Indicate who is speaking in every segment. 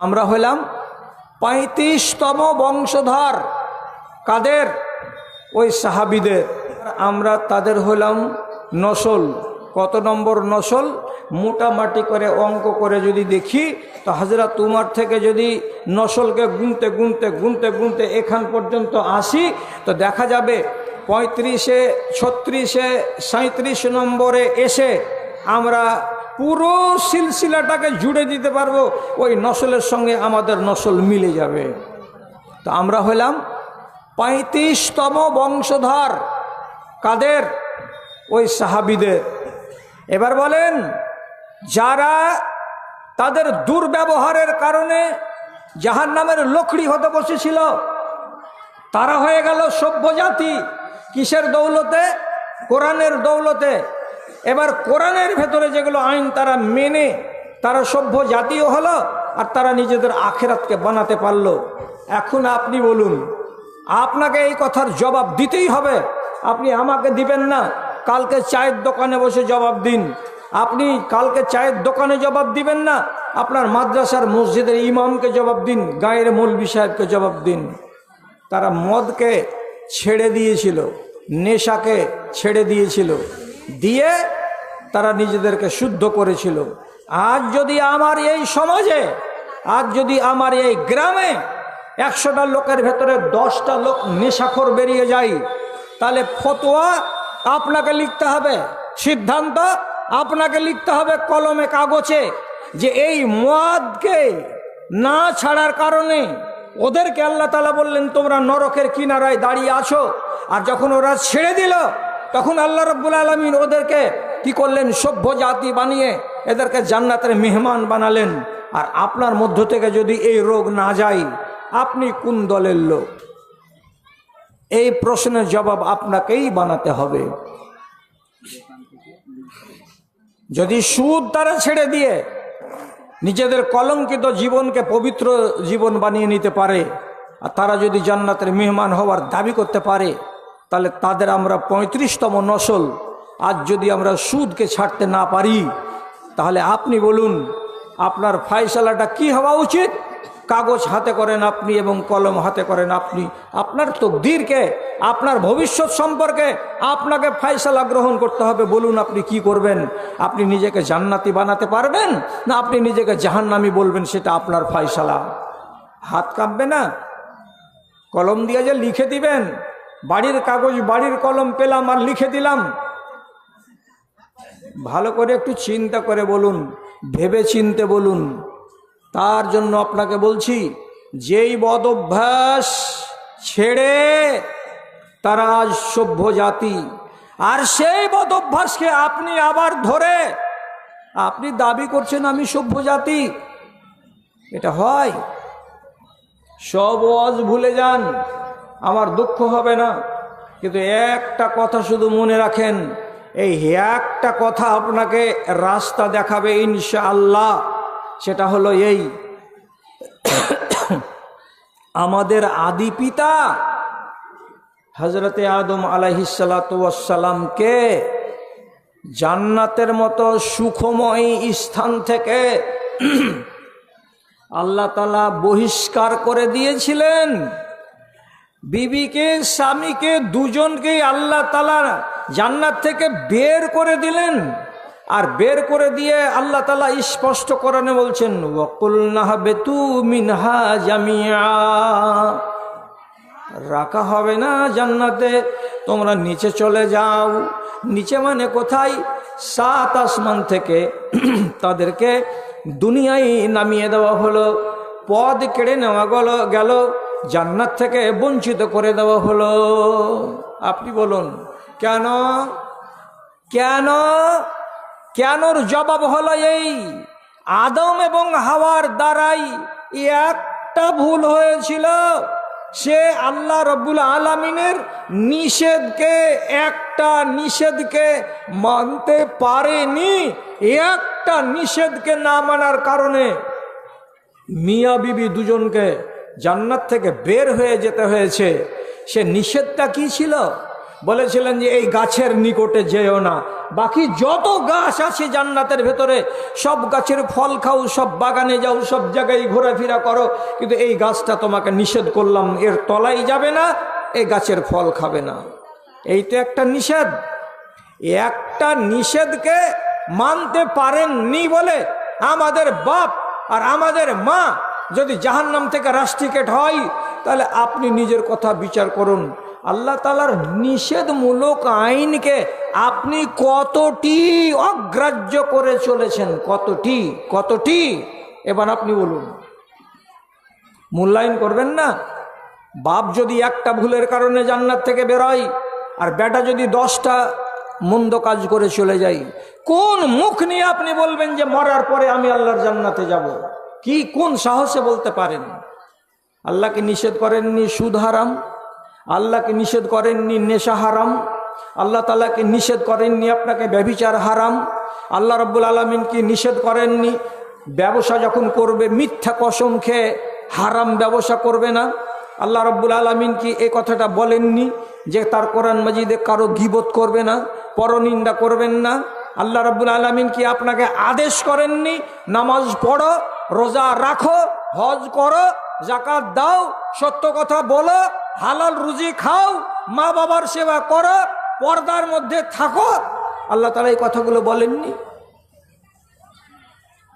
Speaker 1: আমরা হলাম পঁয়ত্রিশতম বংশধর। কাদের? ওই সাহাবিদের। আমরা তাদের হলাম নসল। কত নম্বর নসল? মোটামাটি করে অঙ্ক করে যদি দেখি, তো হাজরা তোমার থেকে যদি নসলকে গুনতে গুনতে গুনতে গুনতে এখান পর্যন্ত আসি, তো দেখা যাবে পঁয়ত্রিশে, ছত্রিশে সাঁত্রিশ নম্বরে এসে আমরা পুরো সিলসিলাটাকে জুড়ে দিতে পারব, ওই নসলের সঙ্গে আমাদের নসল মিলে যাবে। তো আমরা হলাম পঁয়ত্রিশতম বংশধর। কাদের? ওই সাহাবিদের। এবার বলেন, যারা তাদের দুর্ব্যবহারের কারণে জাহান নামের লকড়ি হতে বসেছিল, তারা হয়ে গেল সভ্য জাতি কিসের দৌলতে? কোরআনের দৌলতে। এবার কোরআনের ভেতরে যেগুলো আইন, তারা মেনে, তারা সভ্য জাতীয় হলো আর তারা নিজেদের আখেরাতকে বানাতে পারল। এখন আপনি বলুন, আপনাকে এই কথার জবাব দিতেই হবে। আপনি আমাকে দিবেন না, কালকে চায়ের দোকানে বসে জবাব দিন। আপনি কালকে চায়ের দোকানে জবাব দিবেন না, আপনার মাদ্রাসার মসজিদের ইমামকে জবাব দিন, গায়ের মৌলবি সাহেবকে জবাব দিন। তারা মদকে ছেড়ে দিয়েছিল, নেশাকে ছেড়ে দিয়েছিল। দিয়ে তারা নিজেদেরকে শুদ্ধ করেছিল। আজ যদি আমার এই সমাজে, আজ যদি আমার এই গ্রামে একশোটা লোকের ভেতরে দশটা লোক নেশাখোর বেরিয়ে যায়, তাহলে ফতোয়া আপনাকে লিখতে হবে, সিদ্ধান্ত আপনাকে লিখতে হবে কলমে কাগজে যে এই মদকে না ছাড়ার কারণে ওদেরকে আল্লাহ তালা বললেন, তোমরা নরকের কিনারায় দাঁড়িয়ে আছো। আর যখন ওরা ছেড়ে দিল তখন আল্লাহ রব্বুল আলমিন ওদেরকে কি করলেন? সভ্য জাতি বানিয়ে এদেরকে জান্নাতের মেহমান বানালেন। আর আপনার মধ্য থেকে যদি এই রোগ না যায়, আপনি কোন দলের লোক? এই প্রশ্নের জবাব আপনাকেই বানাতে হবে। যদি সুদ তারা ছেড়ে দিয়ে নিজেদের কলঙ্কিত জীবনকে পবিত্র জীবন বানিয়ে নিতে পারে, আর তারা যদি জান্নাতের মেহমান হওয়ার দাবি করতে পারে তাহলে তাদের আমরা পঁয়ত্রিশতম নসল। আজ যদি আমরা সুদকে ছাড়তে না পারি, তাহলে আপনি বলুন, আপনার ফায়সালাটা কি হওয়া উচিত? কাগজ হাতে করেন আপনি এবং কলম হাতে করেন আপনি। আপনার তকদিরকে আপনার ভবিষ্যৎ সম্পর্কে আপনাকে ফায়সালা গ্রহণ করতে হবে। বলুন, আপনি কি করবেন? আপনি নিজেকে জান্নাতি বানাতে পারবেন না আপনি নিজেকে জাহান্নামি বলবেন? সেটা আপনার ফাইসালা হাত কাঁপবে না? কলম দিয়ে যে লিখে দিবেন বাড়ির কাগজ, বাড়ির কলম পেলাম আর লিখে দিলাম। ভালো করে একটু চিন্তা করে বলুন, ভেবে চিনতে বলুন। তার জন্য আপনাকে বলছি, যেই বদ অভ্যাস ছেড়ে তারা আজ সভ্য জাতি, আর সেই বদ অভ্যাসকে আপনি আবার ধরে, আপনি দাবি করছেন আমি সভ্য জাতি। এটা হয়। সব ওয়াজ ভুলে যান। আমার দুঃখ হবে না। কিন্তু একটা কথা শুধু মনে রাখেন, এই একটা কথা আপনাকে রাস্তা দেখাবে ইনশা আল্লাহ সেটা হলো এই। আমাদের আদি পিতা হজরতে আদম আলাহিসাল্লাতামকে জান্নাতের মতো সুখময় স্থান থেকে আল্লাহ বহিষ্কার করে দিয়েছিলেন। বিবিকে, স্বামীকে দুজনকেই আল্লাহ তালা জান্নাত থেকে বের করে দিলেন। আর বের করে দিয়ে আল্লাহ তালা স্পষ্ট করানে বলছেন ওকুল নাহা বেতু মিনহা জামিয়া। রাখা হবে না জান্নাতে, তোমরা নিচে চলে যাও। নিচে মানে কোথায়? সাত আসমান থেকে তাদেরকে দুনিয়ায় নামিয়ে দেওয়া হলো। পদ কেড়ে নেওয়া গেল গেল। জান্নাত থেকে বঞ্চিত করে দেওয়া হলো। আপনি বলুন, কেন? কেন? কেনর জবাব হলো এই? আদম এবং হাওয়ার দ্বারাই একটা ভুল হয়েছিল। সে আল্লাহ রব্বুল আলমিনের নিষেধকে, একটা নিষেধকে মানতে পারেনি। একটা নিষেধকে না মানার কারণে মিয়া বিবি দুজনকে জান্নাত থেকে বের হয়ে যেতে হয়েছে। সে নিষেধটা কি ছিল? বলেছিলেন যে, এই গাছের নিকটে যেও না। বাকি যত গাছ আছে জান্নাতের ভেতরে, সব গাছের ফল খাও, সব বাগানে যাও, সব জায়গায় ঘোরাফেরা করো। কিন্তু এই গাছটা তোমাকে নিষেধ করলাম, এর তলায় যাবে না, এই গাছের ফল খাবে না। এই তো একটা নিষেধ। একটা নিষেধকে মানতে পারেননি বলে আমাদের বাপ আর আমাদের মা যদি জাহান্নাম থেকে রাষ্ট্রিকেট হয়, তাহলে আপনি নিজের কথা বিচার করুন। আল্লাহ তালার নিষেধমূলক আইনকে আপনি কতটি অগ্রাহ্য করে চলেছেন? কতটি? কতটি? এবার আপনি বলুন। মূল্যায়ন করবেন না? বাপ যদি একটা ভুলের কারণে জান্নাত থেকে বেরোয় আর বেটা যদি দশটা মন্দ কাজ করে চলে যাই কোন মুখ নিয়ে আপনি বলবেন যে মরার পরে আমি আল্লাহর জান্নাতে যাব? কি কোন সাহসে বলতে পারেন? আল্লাহকে নিষেধ করেননি সুদ হারাম, আল্লাহকে নিষেধ করেননি নেশা হারাম, আল্লাহ তালাকে নিষেধ করেননি আপনাকে ব্যভিচার হারাম, আল্লাহ রব্বুল আলমিন কি নিষেধ করেননি ব্যবসা যখন করবে, মিথ্যা কসম খেয়ে হারাম ব্যবসা করবে না। আল্লাহ রব্বুল আলমিন কি এই কথাটা বলেননি যে তার কোরআন মাজিদে কারও গিবোধ করবে না, পরনিন্দা করবেন না? আল্লাহ রব্বুল আলমিন কি আপনাকে আদেশ করেননি? নামাজ পড়ো রোজা রাখো, হজ করো জাকাত দাও, সত্য কথা বলো, হালাল রুজি খাও, মা বাবার সেবা করো, পর্দার মধ্যে থাকো। আল্লাহ তালা এই কথাগুলো বলেননি।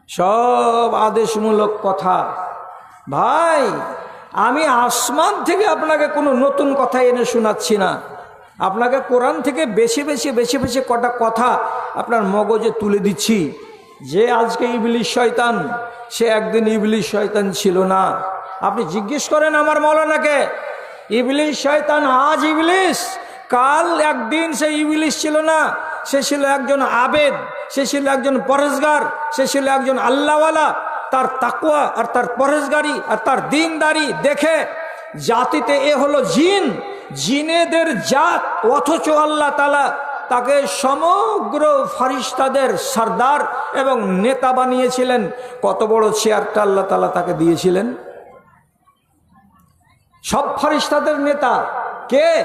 Speaker 1: সব আদেশমূলক কথা। ভাই, আমি আসমান থেকে আপনাকে কোনো নতুন কথা এনে শোনাচ্ছি না। আপনাকে কোরআন থেকে বেশি বেশি বেশি বেশি কটা কথা আপনার মগজে তুলে দিচ্ছি। যে আজকে ইবলিশ শয়তান, সে একদিন ইবলিশ শয়তান ছিল না। আপনি জিজ্ঞেস করেন আমার মৌলানাকে, ইবলিশ শয়তান আজ ইবলিশ? কাল একদিন সে ইবলিশ ছিল না। সে ছিল একজন আবেদ, সে ছিল একজন পরেশগার সে ছিল একজন আল্লাহওয়ালা। তার তাকুয়া আর তার পরেশগারি আর তার দিনদারি দেখে জাতিতে এ হলো জিন। জিনেদের জাত, অথচ আল্লাহ তালা তাকে সমগ্র ফারিস্তাদের সর্দার এবং নেতা বানিয়েছিলেন। কত বড় চেয়ারটা আল্লাহ তালা তাকে দিয়েছিলেন? সব ফারিস্তাদের নেতা কে?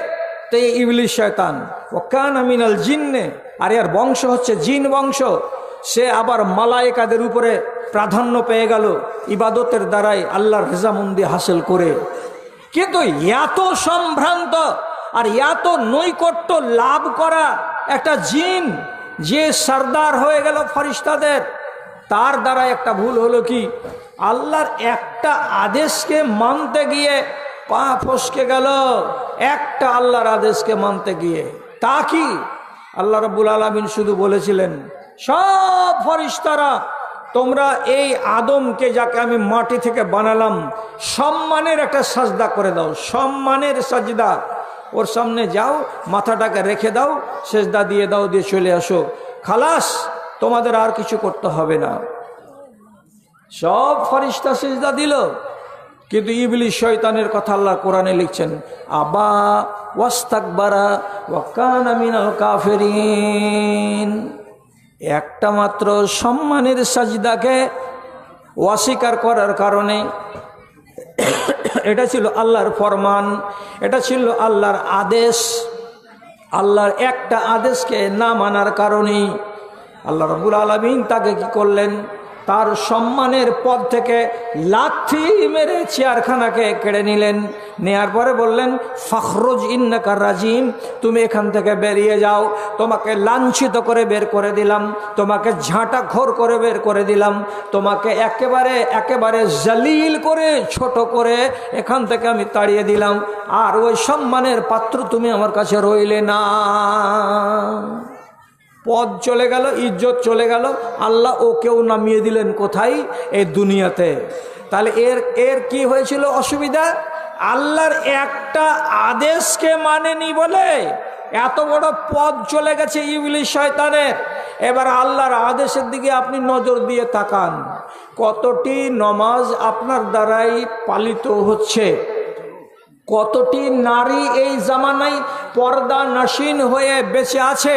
Speaker 1: তে ইবলিশ শয়তান। ও কান আমিনাল জিন্নে। আর এর বংশ হচ্ছে জিন বংশ। সে আবার মালায়েকাদের উপরে প্রাধান্য পেয়ে গেল ইবাদতের দ্বারাই আল্লাহর রেজামন্দি হাসিল করে। কিন্তু এত সম্ভ্রান্ত আর এত নৈকট্য লাভ করা একটা জিন যে সর্দার হয়ে গেল ফরিস্তাদের, তার দ্বারা একটা ভুল হলো কি? আল্লাহর একটা আদেশকে মানতে গিয়ে পা ফসকে গেল। একটা আল্লাহর আদেশকে মানতে গিয়ে। তা কি? আল্লাহ রব্বুল আলমিন শুধু বলেছিলেন, সব ফরিস্তারা, তোমরা এই আদমকে যাকে আমি মাটি থেকে বানালাম, সম্মানের একটা সাজদা করে দাও। সম্মানের সাজদা। ওর সামনে যাও, মাথাটাকে রেখে দাও, সেজদা দিয়ে দাও, দিয়ে চলে আসো। খালাস, তোমাদের আর কিছু করতে হবে না। সব ফরিস্তা সেজদা দিল। কিন্তু ইবলি শয়তানের কথা আল্লাহ কোরআনে লিখছেন, আবা ওয়াস্তাকবারা ওয়াকান কাফেরিন। একটা মাত্র সম্মানের সাজিদাকে অস্বীকার করার কারণে এটা ছিল আল্লাহর ফরমান, এটা ছিল আল্লাহর আদেশ। আল্লাহর একটা আদেশকে না মানার কারণেই আল্লাহ রবুল আলমিন তাকে কি করলেন? তার সম্মানের পদ থেকে লাথি মেরে চেয়ারখানাকে কেড়ে নিলেন। নেয়ার পরে বললেন, ফখরুজ ইন্নাকার রাজিম, তুমি এখান থেকে বেরিয়ে যাও। তোমাকে লাঞ্ছিত করে বের করে দিলাম। তোমাকে ঝাঁটা ঘোর করে বের করে দিলাম। তোমাকে একেবারে একেবারে জালিল করে, ছোট করে এখান থেকে আমি তাড়িয়ে দিলাম। আর ওই সম্মানের পাত্র তুমি আমার কাছে রইলে না। পদ চলে গেল, ইজ্জত চলে গেল। আল্লাহ ওকেও নামিয়ে দিলেন কোথায়? এই দুনিয়াতে। তাহলে এর এর কি হয়েছিল অসুবিধা? আল্লাহর একটা আদেশকে মানেনি বলে এত বড় পদ চলে গেছে ইবলিশ শয়তানের। এবার আল্লাহর আদেশের দিকে আপনি নজর দিয়ে তাকান। কতটি নমাজ আপনার দ্বারাই পালিত হচ্ছে? কতটি নারী এই জামানায় পর্দা নাসীন হয়ে বেঁচে আছে?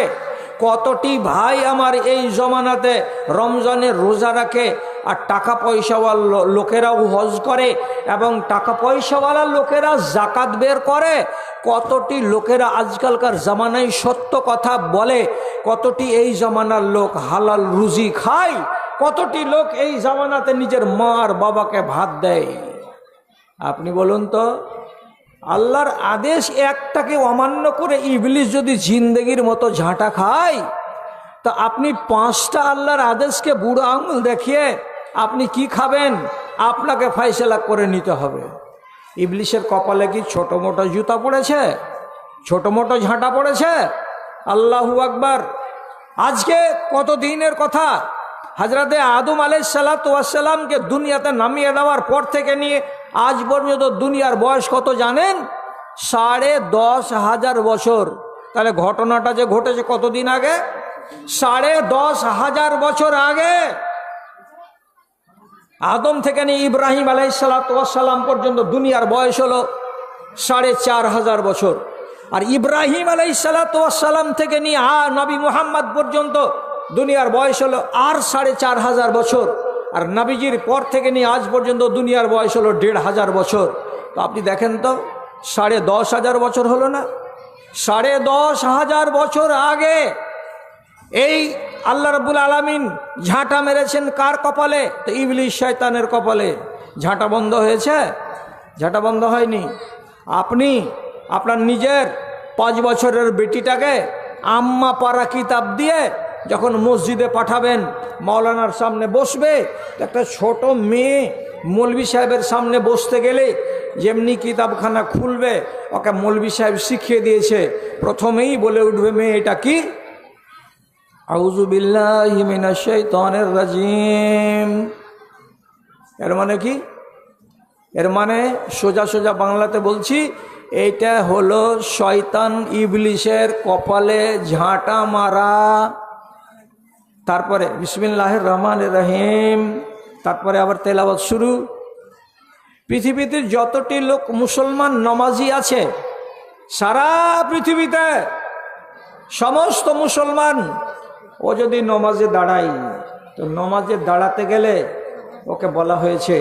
Speaker 1: কতটি ভাই আমার এই জমানাতে রমজানের রোজা রাখে আর টাকা পয়সাওয়ালা লোকেরাও হজ করে এবং টাকা পয়সাওয়ালা লোকেরা জাকাত বের করে? কতটি লোকেরা আজকালকার জামানায় সত্য কথা বলে? কতটি এই জামানার লোক হালাল রুজি খায়? কতটি লোক এই জামানাতে নিজের মা আর বাবাকে ভাত দেয়? আপনি বলুন তো। আল্লাহর আদেশ একটাকে অমান্য করে ইবলিশ যদি জিন্দেগির মতো ঝাঁটা খায়, তা আপনি পাঁচটা আল্লাহর আদেশকে বুড়ো আঙুল দেখিয়ে আপনি কি খাবেন? আপনাকে ফাইসলা করে নিতে হবে। ইবলিশের কপালে কি ছোট মোটো জুতা পড়েছে? ছোট মোটো ঝাঁটা পড়েছে? আল্লাহু আকবার। আজকে কত দিনের কথা? হাজরাতে আদম আলাই সালাতামকে দুনিয়াতে নামিয়ে দেওয়ার পর থেকে নিয়ে আজ পর্যন্ত দুনিয়ার বয়স কত জানেন? সাড়ে দশ হাজার বছর। তাহলে ঘটনাটা যে ঘটেছে কতদিন আগে? সাড়ে দশ হাজার বছর আগে। আদম থেকে নিয়ে ইব্রাহিম আলাইসালাম পর্যন্ত দুনিয়ার বয়স হলো সাড়ে চার হাজার বছর। আর ইব্রাহিম আলাইসালাম থেকে নিয়ে আ নবী মুহাম্মদ পর্যন্ত দুনিয়ার বয়স হলো আর সাড়ে চার হাজার বছর। আর নবীজির পর থেকে নিয়ে আজ পর্যন্ত দুনিয়ার বয়স হলো দেড় হাজার বছর। তো আপনি দেখেন তো, সাড়ে দশ হাজার বছর হলো না? সাড়ে দশ হাজার বছর আগে এই আল্লাহ রব্বুল আলমিন ঝাঁটা মেরেছেন কার কপালে? তো ইবলিশ শয়তানের কপালে। ঝাঁটা বন্ধ হয়েছে? ঝাঁটা বন্ধ হয়নি। আপনি, আপনার নিজের পাঁচ বছরের বেটিটাকে আম্মা পাড়া কিতাব দিয়ে যখন মসজিদে পাঠাবেন, মাওলানার সামনে বসবে একটা ছোট মেয়ে মৌলবি সাহেবের সামনে বসতে গেলে যেমনি কিতাবখানা খুলবে, ওকে মৌলবি সাহেব শিখিয়ে দিয়েছে। প্রথমেই বলে উঠবে মেয়ে এটা কি? আউজু বিল্লাহি মিনাশ শাইতানির রাজিম। এর মানে কি? এর মানে সোজা সোজা বাংলাতে বলছি, এইটা হলো শয়তান ইবলিশের কপালে ঝাঁটা মারা। তারপরে বিসমিল্লাহির রহমান রহিম, তারপরে আবার তেলাওয়াত শুরু। পৃথিবীতে যতটি লোক মুসলমান নমাজি আছে, সারা পৃথিবীতে সমস্ত মুসলমান, ও যদি নমাজে দাঁড়ায়, তো নমাজে দাঁড়াতে গেলে ওকে বলা হয়েছে,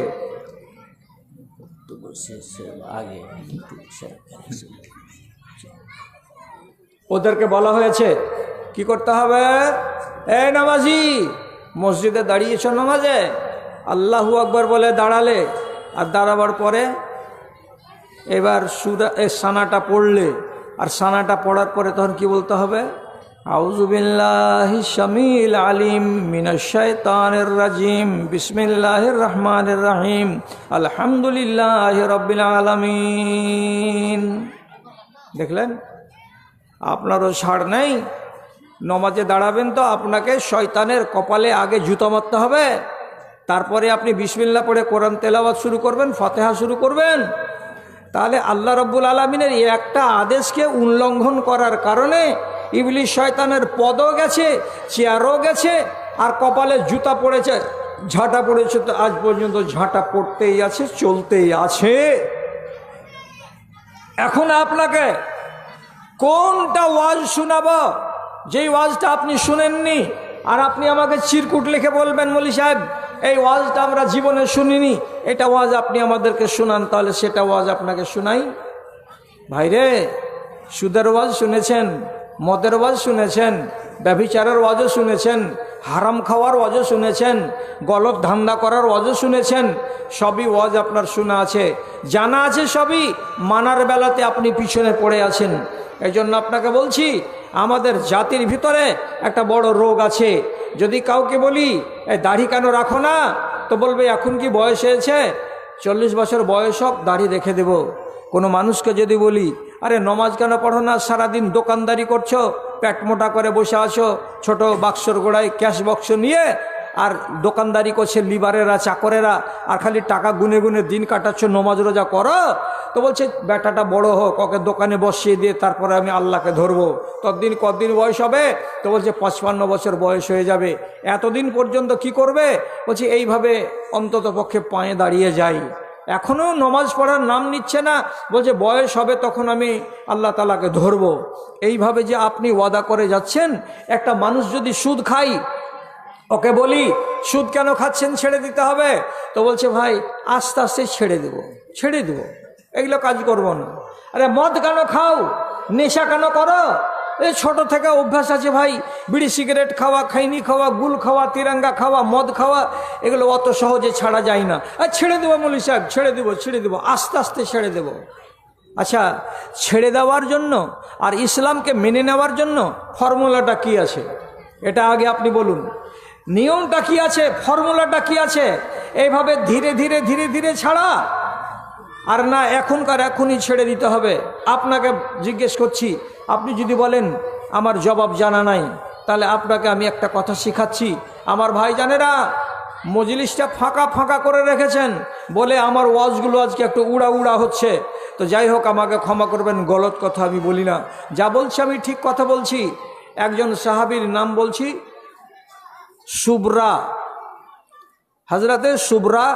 Speaker 1: ওদেরকে বলা হয়েছে, কি করতে হবে? এই নামাজি, মসজিদে দাঁড়িয়েছ নামাজে? আল্লাহু আকবর বলে দাঁড়ালে, আর দাঁড়াবার পরে এবার সুরা, এ সানাটা পড়লে, আর সানাটা পড়ার পরে তখন কি বলতে হবে? আউজুবিল্লাহি শামিল আলিম মিনাশাইতানির রাজিম, বিসমিল্লাহির রহমানির রহিম, আলহামদুলিল্লাহ রব্বিল আলামিন। দেখলেন? আপনারও ছাড় নেই? নমাজে দাঁড়াবেন তো আপনাকে শয়তানের কপালে আগে জুতো মারতে হবে। তারপরে আপনি বিসমিল্লা পড়ে কোরআন তেলাওয়াত শুরু করবেন, ফতেহা শুরু করবেন। তাহলে আল্লাহ রব্বুল আলমিনের এই একটা আদেশকে উল্লঙ্ঘন করার কারণে ইবলিশ শয়তানের পদও গেছে, চেয়ারও গেছে, আর কপালে জুতা পড়েছে, ঝাঁটা পড়েছে তো আজ পর্যন্ত ঝাঁটা পড়তেই আছে, চলতেই আছে। এখন আপনাকে কোনটা ওয়াজ শোনাবো? যেই ওয়াজটা আপনি শুনেননি আর আপনি আমাকে চিরকুট লিখে বলবেন মলি সাহেব, এই ওয়াজটা আমরা জীবনে শুনিনি, এটা ওয়াজ আপনি আমাদেরকে শোনান, তাহলে সেটা ওয়াজ আপনাকে শোনাই। ভাইরে, সুদের ওয়াজ শুনেছেন, মদের ওয়াজ শুনেছেন ব্যভিচারের ওয়াজও শুনেছেন, হারাম খাওয়ার ওয়াজও শুনেছেন, গলত ধান্দা করার ওয়াজও শুনেছেন, সবই ওয়াজ আপনার শোনা আছে। জানা আছে সবই, মানার বেলাতে আপনি পিছনে পড়ে আছেন। এই জন্য আপনাকে বলছি, আমাদের জাতির ভিতরে একটা বড় রোগ আছে। যদি কাউকে বলি এই দাড়ি কেন রাখো না? তো বলবে, এখন কি বয়স হয়েছে? চল্লিশ বছর বয়স হোক, দাড়ি রেখে দেব। কোনো মানুষকে যদি বলি আরে নমাজ কেন পড়ো না? সারাদিন দোকানদারি করছ, পেট মোটা করে বসে আছো, ছোট বাক্সর গোড়ায় ক্যাশ বক্স নিয়ে, আর দোকানদারি করছে লিবারেরা, চাকরেরা, আর খালি টাকা গুনে গুনে দিন কাটাচ্ছ, নমাজ রোজা করো? তো বলছে, বেটাটা বড় হোক, ওকে দোকানে বসিয়ে দিয়ে তারপরে আমি আল্লাহকে ধরবো। ততদিন কতদিন বয়স হবে? তো বলছে, পঁচপান্ন বছর বয়স হয়ে যাবে। এতদিন পর্যন্ত কি করবে? বলছে, এইভাবে অন্তত পক্ষে পায়ে দাঁড়িয়ে যাই। এখনও নমাজ পড়ার নাম নিচ্ছে না। বলছে, বয়স হবে তখন আমি আল্লাহ তালাকে ধরবো। এইভাবে যে আপনি ওয়াদা করে যাচ্ছেন, একটা মানুষ যদি সুদ খাই ওকে বলি, সুদ কেন খাচ্ছেন ছেড়ে দিতে হবে? তো বলছে, ভাই, আস্তে আস্তে ছেড়ে দেব ছেড়ে দেব। এগুলো কাজ করব না। আরে, মদ কেন খাও? নেশা কেন করো? এই ছোট থেকে অভ্যাস আছে ভাই। বিড়ি সিগারেট খাওয়া, খাইনি খাওয়া, গুল খাওয়া, তিরঙ্গা খাওয়া, মদ খাওয়া, এগুলো অত সহজে ছাড়া যায় না। আর ছেড়ে দেবো মলি সাহেব, ছেড়ে দেবো ছেড়ে দেবো, আস্তে আস্তে ছেড়ে দেবো। আচ্ছা ছেড়ে দেওয়ার জন্য আর ইসলামকে মেনে নেওয়ার জন্য ফর্মুলাটা কি আছে? এটা আগে আপনি বলুন। নিয়মটা কি আছে? ফর্মুলাটা কি আছে? এইভাবে ধীরে ধীরে ধীরে ধীরে ছাড়া আর না এখনকার এখনই ছেড়ে দিতে হবে। আপনাকে জিজ্ঞেস করছি আপনি যদি বলেন, আমার জবাব জানা নাই, তাহলে আপনাকে আমি একটা কথা শিখাচ্ছি। আমার ভাই জানেরা মজলিসটা ফাঁকা ফাঁকা করে রেখেছেন। বলে আমার ওয়াজগুলো আজকে একটু উড়া উড়া হচ্ছে। তো যাই হোক, আমাকে ক্ষমা করবেন, গলত কথা আমি বলি না। যা বলছি আমি ঠিক কথা বলছি। একজন সাহাবীর নাম বলছি সুবরা। হজরতে সুবরা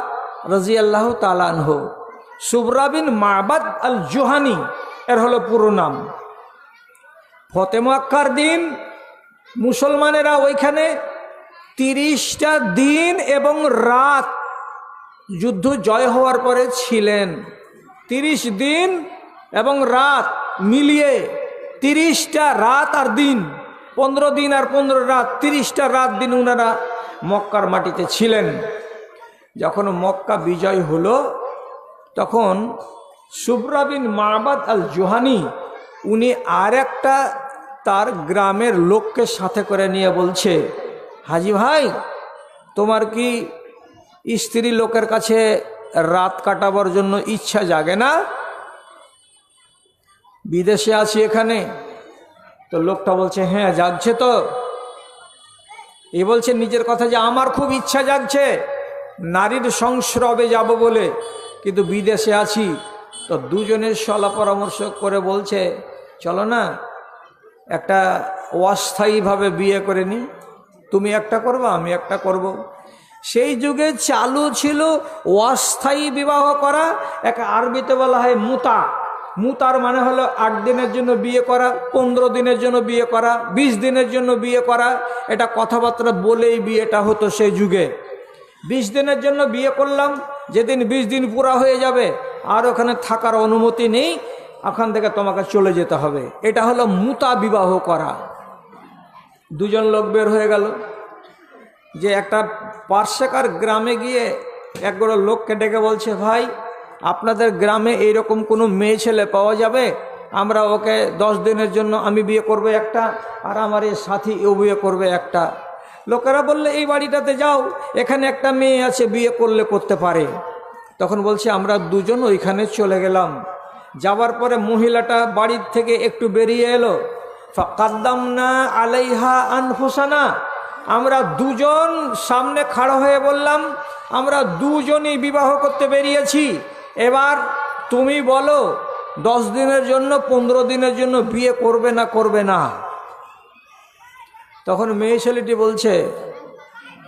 Speaker 1: রাজি আল্লাহ তালানহ সুবরা বিন মাবাদ আল জোহানি এর হলো পুরো নাম। ফতেমাক্কার দিন, মুসলমানেরা ওইখানে তিরিশটা দিন এবং রাত যুদ্ধ জয় হওয়ার পরে ছিলেন। তিরিশ দিন এবং রাত মিলিয়ে তিরিশটা রাত আর দিন, পনেরো দিন আর পনেরো রাত, তিরিশটা রাত দিন ওনারা মক্কার মাটিতে ছিলেন। যখন মক্কা বিজয় হলো, তখন সুব্রাবিন মাহবাদ আল জোহানি উনি আর একটা তার গ্রামের লোককে সাথে করে নিয়ে বলছে, হাজি ভাই, তোমার কি স্ত্রী লোকের কাছে রাত কাটাবার জন্য ইচ্ছা জাগে না? বিদেশে আছি এখানে? তো লোকটা বলছে হ্যাঁ যাচ্ছে তো। এ বলছে, নিজের কথা যে আমার খুব ইচ্ছা জাগছে, নারীর সংস্রবে যাব বলে, কিন্তু বিদেশে আছি। তো দুজনের সলা পরামর্শ করে বলছে, চলো না একটা অস্থায়ীভাবে বিয়ে করে নি। তুমি একটা করব, আমি একটা করব। সেই যুগে চালু ছিল অস্থায়ী বিবাহ করা, এক আরবিতে বলা হয় মুতা। মুতার মানে হলো আট দিনের জন্য বিয়ে করা, পনেরো দিনের জন্য বিয়ে করা, বিশ দিনের জন্য বিয়ে করা। এটা কথাবার্তা বলেই বিয়েটা হতো সেই যুগে। বিশ দিনের জন্য বিয়ে করলাম, যেদিন বিশ দিন পুরা হয়ে যাবে, আর ওখানে থাকার অনুমতি নেই। ওখান থেকে তোমাকে চলে যেতে হবে। এটা হলো মুতা বিবাহ করা। দুজন লোক বের হয়ে গেল যে একটা পার্শ্বকার গ্রামে গিয়ে একগুলো লোককে ডেকে বলছে, ভাই, আপনাদের গ্রামে এইরকম কোনো মেয়ে ছেলে পাওয়া যাবে? আমরা ওকে দশ দিনের জন্য আমি বিয়ে করবে একটা আর আমার এই সাথী ও বিয়ে করবে একটা। লোকেরা বললে, এই বাড়িটাতে যাও, এখানে একটা মেয়ে আছে, বিয়ে করলে করতে পারে। তখন বলছে, আমরা দুজন ওইখানে চলে গেলাম। যাবার পরে মহিলাটা বাড়ির থেকে একটু বেরিয়ে এলো। কাদ্দাম না আলাইহা আনফুসানা। আমরা দুজন সামনে খাড়া হয়ে বললাম, আমরা দুজনই বিবাহ করতে বেরিয়েছি। এবার তুমি বলো, দশ দিনের জন্য, পনেরো দিনের জন্য বিয়ে করবে না করবে না? তখন মেয়ে ছেলেটি বলছে,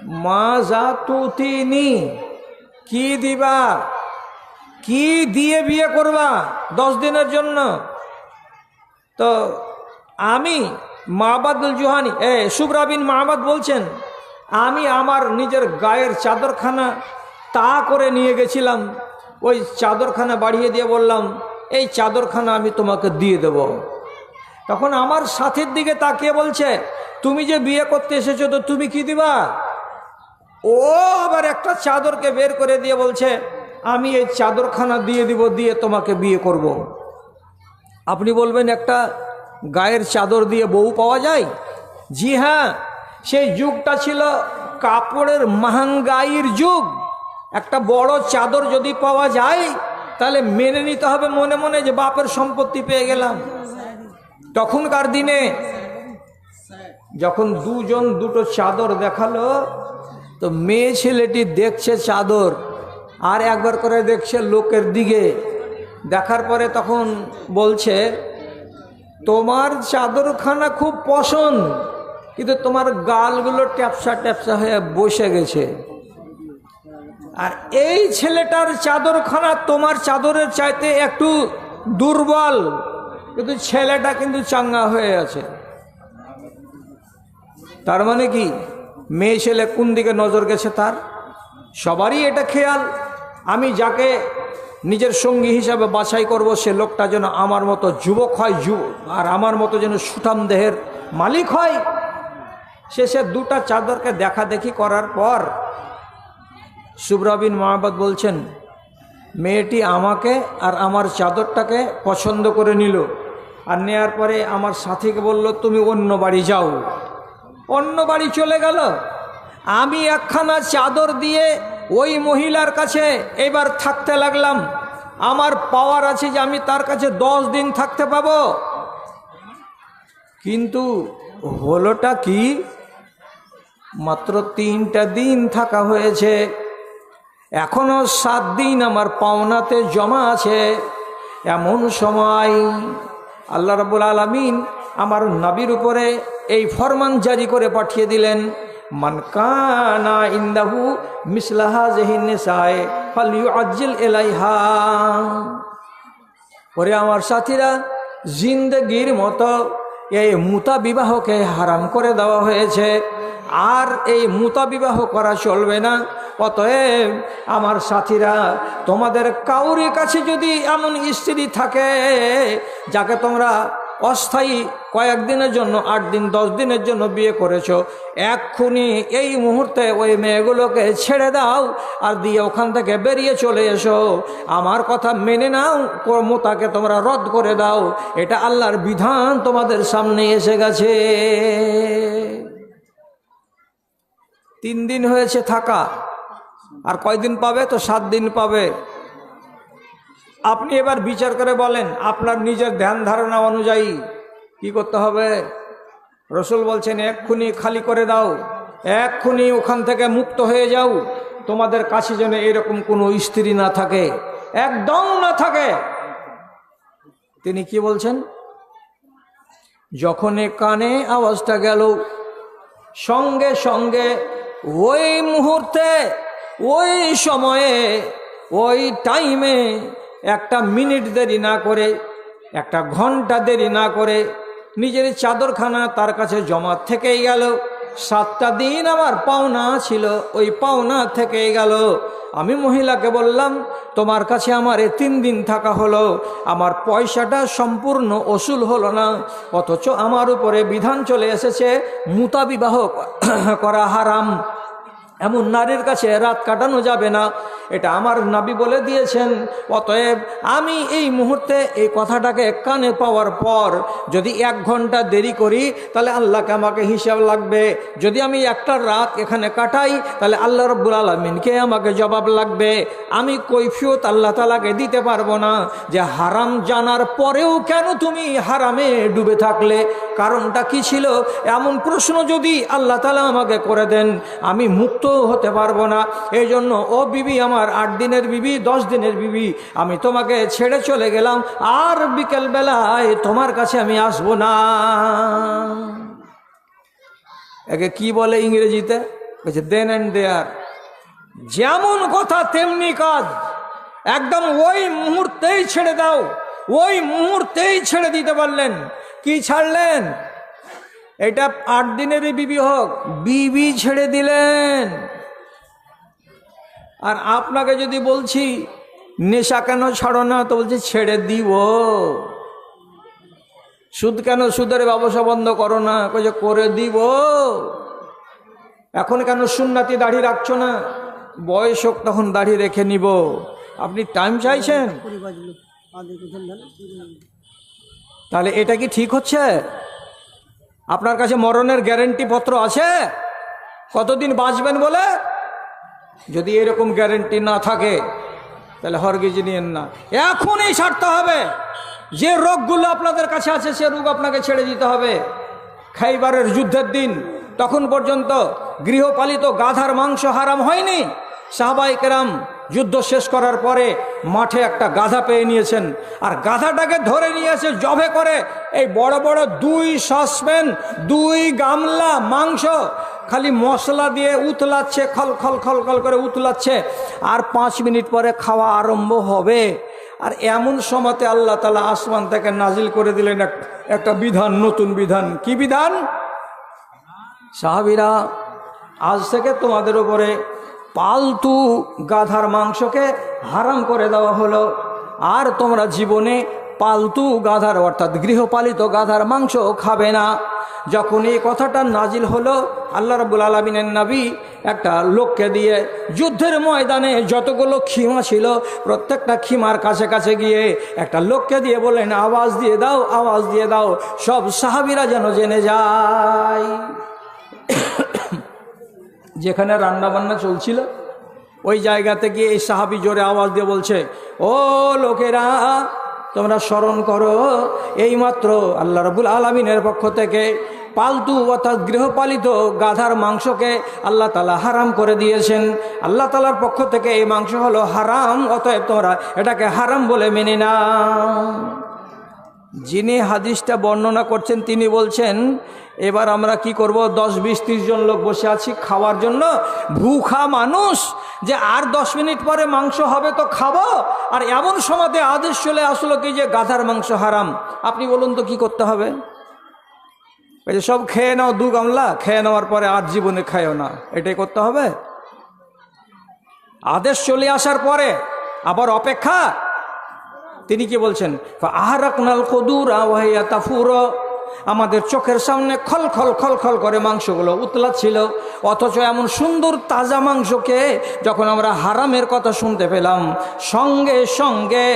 Speaker 1: মা যা তুতিনি কি দিবা? কি দিয়ে বিয়ে করবা দশ দিনের জন্য? তো আমি মাহবাদুল জুহানি, এ সুবরাবিন মাহবাদ বলছেন, আমি আমার নিজের গায়ের চাদরখানা তা করে নিয়ে গেছিলাম, ওই চাদরখানা বাড়িয়ে দিয়ে বললাম, এই চাদরখানা আমি তোমাকে দিয়ে দেব। তখন আমার সাথীর দিকে তাকিয়ে বলছে, তুমি যে বিয়ে করতে এসেছ তো তুমি কি দিবা? ও আবার একটা চাদরকে বের করে দিয়ে বলছে আমি এই চাদরখানা দিয়ে দিব, দিয়ে তোমাকে বিয়ে করব। আপনি বলবেন, একটা গায়ের চাদর দিয়ে বউ পাওয়া যায়? জি হ্যাঁ সেই যুগটা ছিল কাপড়ের মাহাঙ্গাইয়ের যুগ। একটা বড় চাদর যদি পাওয়া যায়, তাহলে মেনে নিতে হবে মনে মনে যে বাপের সম্পত্তি পেয়ে গেলাম। তখনকার দিনে যখন দুজন দুটো চাদর দেখাল, তো মেয়ে ছেলেটি দেখছে চাদর আর একবার করে দেখছে লোকের দিকে। দেখার পরে তখন বলছে, তোমার চাদরখানা খুব পছন্দ, কিন্তু তোমার গালগুলো ট্যাপসা ট্যাপসা হয়ে বসে গেছে। আর এই ছেলেটার চাদরখানা তোমার চাদরের চাইতে একটু দুর্বল, কিন্তু ছেলেটা কিন্তু চাঙ্গা হয়ে আছে। তার মানে কি? মেয়ে ছেলে কোন দিকে নজর গেছে তার? সবারই এটা খেয়াল। আমি যাকে নিজের সঙ্গী হিসাবে বাছাই করব, সে লোকটা যেন আমার মতো যুবক হয় যুবক আর আমার মতো যেন সুঠাম দেহের মালিক হয় শেষে দুটা চাদরকে দেখা দেখি করার পর সুব্রবিন মহাবাদ বলছেন, মেয়েটি আমাকে আর আমার চাদরটাকে পছন্দ করে নিল, আর নেয়ার পরে আমার সাথীকে বলল, তুমি অন্য বাড়ি যাও। অন্য বাড়ি চলে গেল? আমি একখানা চাদর দিয়ে ওই মহিলার কাছে এবার থাকতে লাগলাম। আমার পাওয়ার আছে যে আমি তার কাছে দশ দিন থাকতে পাবো। কিন্তু হলোটা কি? মাত্র তিনটা দিন থাকা হয়েছে। এখনও সাত দিন আমার পাওনাতে জমা আছে। এমন সময় আল্লাহ রাবুল আলমিন আমার নাবির উপরে এই ফরমান জারি করে পাঠিয়ে দিলেন। মানকানা ইন্দাহু মিসলাহা ফালিউ আজিল এলাইহা ওরে আমার সাথীরা, জিন্দগির মতো এই মুতা বিবাহকে হারাম করে দেওয়া হয়েছে। আর এই মুতা বিবাহ করা চলবে না। অতএব আমার সাথীরা, তোমাদের কাউরি কাছে যদি এমন স্ত্রী থাকে, যাকে তোমরা অস্থায়ী কয়েকদিনের জন্য, আট দিন, দশ দিনের জন্য বিয়ে করেছ। এক্ষুনি এই মুহূর্তে ওই মেয়েগুলোকে ছেড়ে দাও আর দিয়ে ওখান থেকে বেরিয়ে চলে এসো। আমার কথা মেনে নাও মোতাকে তোমরা রদ করে দাও। এটা আল্লাহর বিধান তোমাদের সামনে এসে গেছে। তিন দিন হয়েছে থাকা। আর কয়দিন পাবে? তো সাত দিন পাবে। আপনি এবার বিচার করে বলেন, আপনার নিজের ধ্যান ধারণা অনুযায়ী কি করতে হবে? রসুল বলছেন, এক্ষুনি খালি করে দাও, এক্ষুনি ওখান থেকে মুক্ত হয়ে যাও। তোমাদের কাছে যেন এরকম কোনো স্ত্রী না থাকে, একদম না থাকে। তিনি কি বলছেন? যখন কানে আওয়াজটা গেল, সঙ্গে সঙ্গে ওই মুহূর্তে, ওই সময়ে, ওই টাইমে একটা মিনিট দেরি না করে, একটা ঘণ্টা দেরি না করে নিজের চাদরখানা তার কাছে জমা থেকেই গেল। সাতটা দিন আমার পাওনা ছিল, ওই পাওনা থেকেই গেল। আমি মহিলাকে বললাম, তোমার কাছে আমার এ তিন দিন থাকা হলো, আমার পয়সাটা সম্পূর্ণ অসুল হলো না, অথচ আমার উপরে বিধান চলে এসেছে মুতাবিবাহ করা হারাম। এমন নারীর কাছে রাত কাটানো যাবে না এটা আমার নাবি বলে দিয়েছেন। অতএব আমি এই মুহূর্তে এই কথাটাকে কানে পাওয়ার পর যদি এক ঘণ্টা দেরি করি, তাহলে আল্লাহকে আমাকে হিসাব লাগবে। যদি আমি একটা রাত এখানে কাটাই, তাহলে আল্লাহ রব্বুল আলমিনকে আমাকে জবাব লাগবে। আমি কৈফিয়ত আল্লাহ তালাকে দিতে পারব না। যে হারাম জানার পরেও কেন তুমি হারামে ডুবে থাকলে? কারণটা কি ছিল? এমন প্রশ্ন যদি আল্লাহ তালা আমাকে করে দেন, আমি মুক্ত হতে পারব না। এই জন্য ও বিবি আমার আট দিনের বিবি, দশ দিনের বিবি। আমি তোমাকে ছেড়ে চলে গেলাম, আর বিকেল বেলায় তোমার কাছে আমি আসব না। একে কি বলে ইংরেজিতে? বলছে দেন অ্যান্ড দেয়ার যেমন কথা, তেমনি কাজ। একদম ওই মুহূর্তেই ছেড়ে দাও। ওই মুহূর্তেই ছেড়ে দিতে পারলেন। কি ছাড়লেন? এটা আট দিনেরই বিবি হোক। বিবি ছেড়ে দিলেন। আর আপনাকে যদি বলছি, নেশা কেন ছাড়ো না? তো বলছি, ছেড়ে দিব। সুদ কেন সুদের ব্যবসা বন্ধ করো না? যে করে দিব। এখন কেন সুন্নাতি দাড়ি রাখছো না? বয়স হোক তখন দাড়ি রেখে নিব। আপনি টাইম চাইছেন? তাহলে এটা কি ঠিক হচ্ছে? আপনার কাছে মরণের গ্যারেন্টি পত্র আছে? কতদিন বাঁচবেন বলে? যদি এরকম গ্যারেন্টি না থাকে, তাহলে হরগিজ নিয়েন না। এখনই ছাড়তে হবে। যে রোগগুলো আপনাদের কাছে আছে, সে রোগ আপনাকে ছেড়ে দিতে হবে। খাইবারের যুদ্ধের দিন, তখন পর্যন্ত গৃহপালিত গাধার মাংস হারাম হয়নি। সাহবাই কেরাম যুদ্ধ শেষ করার পরে মাঠে একটা গাধা পেয়ে নিয়েছেন। আর গাধাটাকে ধরে নিয়েছে জবে করে এই বড় বড় দুই সসপ্যান, দুই গামলা মাংস খালি মশলা দিয়ে উতলাচ্ছে, খল খল খল খল করে উতলাচ্ছে, আর পাঁচ মিনিট পরে খাওয়া আরম্ভ হবে। আর এমন সময়তে আল্লাহ তালা আসমান থেকে নাজিল করে দিলেন একটা বিধান, নতুন বিধান। কি বিধান? সাহাবিরা, আজ থেকে তোমাদের উপরে পালতু গাধার মাংসকে হারাম করে দেওয়া হলো। আর তোমরা জীবনে পালতু গাধার, অর্থাৎ গৃহপালিত গাধার মাংস খাবে না। যখন এই কথাটা নাজিল হলো, আল্লাহ রাবুল আলমিনের নবী একটা লোককে দিয়ে যুদ্ধের ময়দানে যতগুলো খিমা ছিল, প্রত্যেকটা খিমার কাছে কাছে গিয়ে একটা লোককে দিয়ে বললেন, আওয়াজ দিয়ে দাও, আওয়াজ দিয়ে দাও, সব সাহাবিরা যেন জেনে যায়। যেখানে রান্না বান্না চলছিল, ওই জায়গাতে গিয়ে এই সাহাবি জোরে আওয়াজ দিয়ে বলছে, ও লোকেরা তোমরা স্মরণ করো, এইমাত্র আল্লাহ রবুল আলমিনের পক্ষ থেকে পালতু অর্থাৎ গৃহপালিত গাধার মাংসকে আল্লাহ তালা হারাম করে দিয়েছেন। আল্লাহ তালার পক্ষ থেকে এই মাংস হলো হারাম, অতএব তোমরা এটাকে হারাম বলে মেনে না যিনি হাদিসটা বর্ণনা করছেন, তিনি বলছেন, এবার আমরা কি করব? দশ, বিশ, ত্রিশ জন লোক বসে আছি, খাওয়ার জন্য। ভুখা মানুষ যে আর দশ মিনিট পরে মাংস হবে তো খাব, আর এমন সময়তে আদেশ চলে আসলো কি যে গাধার মাংস হারাম? আপনি বলুন তো কি করতে হবে? ওই যে সব খেয়ে নাও দু গামলা, খেয়ে নেওয়ার পরে আর জীবনে খায়ও না। এটাই করতে হবে? আদেশ চলে আসার পরে আবার অপেক্ষা? তিনি কি বলছেন? আহারাকনাল কদুর আওয়াইয়া তাফুর। আমাদের চোখের সামনে খল খল খল খল করে মাংসগুলো উতলাচ্ছিল অথচ এমন সুন্দর তাজা মাংসকে যখন আমরা হারামের কথা শুনতে পেলাম, সঙ্গে সঙ্গে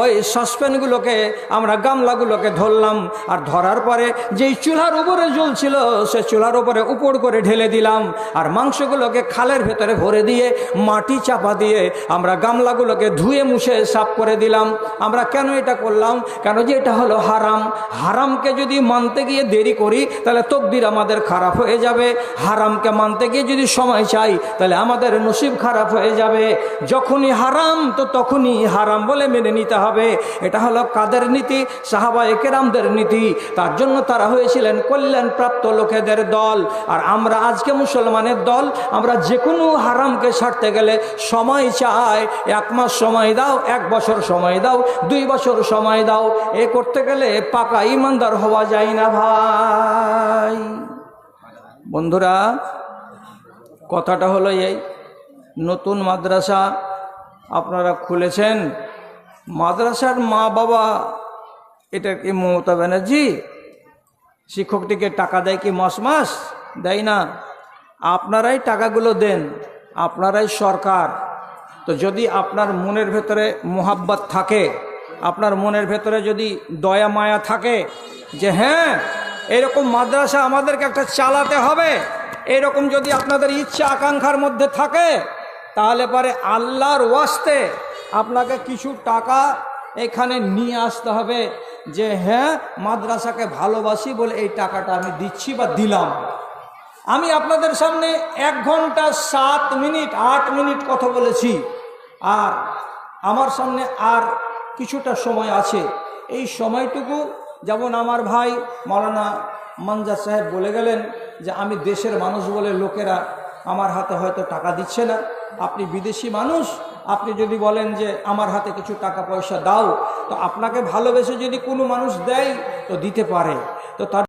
Speaker 1: ওই সসপেনগুলোকে আমরা গামলাগুলোকে ধরলাম আর ধরার পরে যেই চুলার উপরে জ্বলছিল, সে চুলার উপরে উপর করে ঢেলে দিলাম আর মাংসগুলোকে খালের ভেতরে ভরে দিয়ে মাটি চাপা দিয়ে আমরা গামলাগুলোকে ধুয়ে মুছে সাফ করে দিলাম। আমরা কেন এটা করলাম? কেন যে এটা হলো হারাম? হারামকে যদি মানতে গিয়ে দেরি করি, তাহলে তকদির আমাদের খারাপ হয়ে যাবে। হারামকে মানতে গিয়ে যদি সময় চাই, তাহলে আমাদের নসিব খারাপ হয়ে যাবে। যখনই হারাম, তো তখনই হারাম বলে মেনে নিতে হবে। এটা হলো কাদের নীতি? সাহাবা একেরামদের নীতি। তার জন্য তারা হয়েছিলেন কল্যাণপ্রাপ্ত লোকেদের দল। আর আমরা আজকে মুসলমানের দল, আমরা যে কোনো হারামকে ছাড়তে গেলে সময় চাই। এক মাস সময় দাও, এক বছর সময় দাও, দুই বছর সময় দাও। এ করতে গেলে পাকা ইমানদার হওয়া যায় না ভাই। বন্ধুরা, কথাটা হলো এই, নতুন মাদ্রাসা আপনারা খুলেছেন। মাদ্রাসার মা বাবা এটা কি মমতা ব্যানার্জি? শিক্ষকটিকে টাকা দেয় কি মাস মাস? দেয় না। আপনারাই টাকাগুলো দেন, আপনারাই সরকার। তো যদি আপনার মনের ভেতরে মোহাব্বত থাকে আপনার মনের ভেতরে যদি দয়া, মায়া থাকে যে হ্যাঁ এরকম মাদ্রাসা আমাদেরকে একটা চালাতে হবে, এরকম যদি আপনাদের ইচ্ছা আকাঙ্ক্ষার মধ্যে থাকে, তাহলে পরে আল্লাহর ওয়াস্তে আপনাকে কিছু টাকা এখানে নিয়ে আসতে হবে যে হ্যাঁ মাদ্রাসাকে ভালোবাসি বলে এই টাকাটা আমি দিচ্ছি বা দিলাম। আমি আপনাদের সামনে এক ঘণ্টা সাত মিনিট, আট মিনিট কথা বলেছি, আর আমার সামনে আর কিছুটা সময় আছে। এই সময়টুকু যেমন আমার ভাই মৌলানা মঞ্জার সাহেব বলে গেলেন যে, আমি দেশের মানুষ বলে লোকেরা আমার হাতে হয়তো টাকা দিচ্ছে না। আপনি বিদেশি মানুষ, আপনি যদি বলেন যে, আমার হাতে কিছু টাকা পয়সা দাও, তো আপনাকে ভালোবেসে যদি কোনো মানুষ দেয়, তো দিতে পারে। তো তার